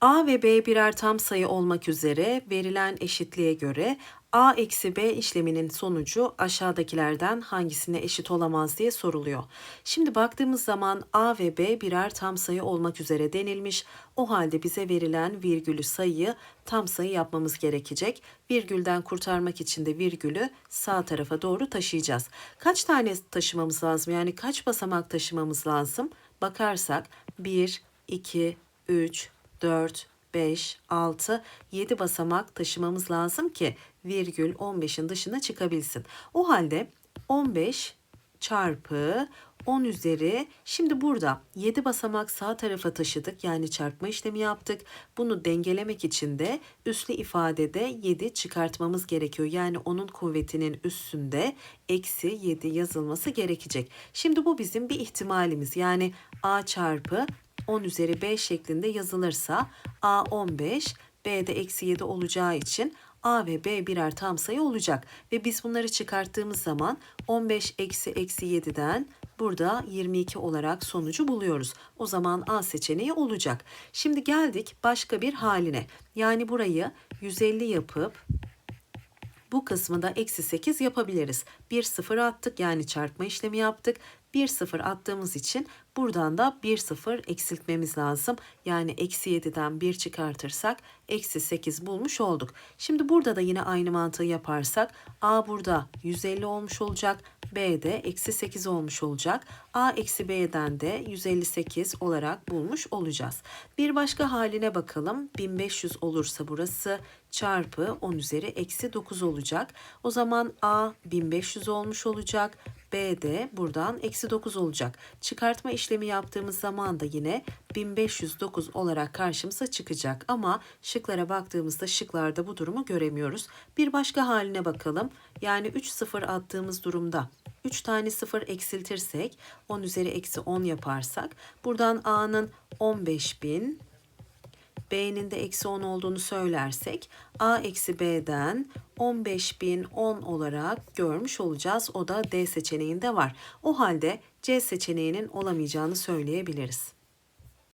A ve B birer tam sayı olmak üzere verilen eşitliğe göre A eksi B işleminin sonucu aşağıdakilerden hangisine eşit olamaz diye soruluyor. Şimdi baktığımız zaman A ve B birer tam sayı olmak üzere denilmiş. O halde bize verilen virgülü sayıyı tam sayı yapmamız gerekecek. Virgülden kurtarmak için de virgülü sağ tarafa doğru taşıyacağız. Kaç tane taşımamız lazım? Yani kaç basamak taşımamız lazım? Bakarsak 1, 2, 3, 4, 5, 6, 7 basamak taşımamız lazım ki virgül 15'in dışına çıkabilsin. O halde 15 çarpı 10 üzeri şimdi burada 7 basamak sağ tarafa taşıdık yani çarpma işlemi yaptık. Bunu dengelemek için de üslü ifadede 7 çıkartmamız gerekiyor. Yani onun kuvvetinin üstünde eksi 7 yazılması gerekecek. Şimdi bu bizim bir ihtimalimiz yani a çarpı 10 üzeri 5 şeklinde yazılırsa A 15, B de eksi 7 olacağı için A ve B birer tam sayı olacak. Ve biz bunları çıkarttığımız zaman 15 eksi eksi 7'den burada 22 olarak sonucu buluyoruz. O zaman A seçeneği olacak. Şimdi geldik başka bir haline. Yani burayı 150 yapıp bu kısmı da eksi 8 yapabiliriz. Bir sıfır attık yani çarpma işlemi yaptık. Bir sıfır attığımız için buradan da bir sıfır eksiltmemiz lazım. Yani eksi 7'den 1 çıkartırsak eksi 8 bulmuş olduk. Şimdi burada da yine aynı mantığı yaparsak A burada 150 olmuş olacak. B de eksi 8 olmuş olacak. A eksi B'den de 158 olarak bulmuş olacağız. Bir başka haline bakalım. 1500 olursa burası çarpı 10 üzeri eksi 9 olacak. O zaman A 1500 olmuş olacak. B de buradan eksi 9 olacak. Çıkartma işlemi yaptığımız zaman da yine 1509 olarak karşımıza çıkacak. Ama şıklara baktığımızda şıklarda bu durumu göremiyoruz. Bir başka haline bakalım. Yani 3 sıfır attığımız durumda 3 tane sıfır eksiltirsek 10 üzeri eksi 10 yaparsak buradan A'nın 15.000 B'nin de eksi 10 olduğunu söylersek A eksi B'den 15.010 olarak görmüş olacağız. O da D seçeneğinde var. O halde C seçeneğinin olamayacağını söyleyebiliriz.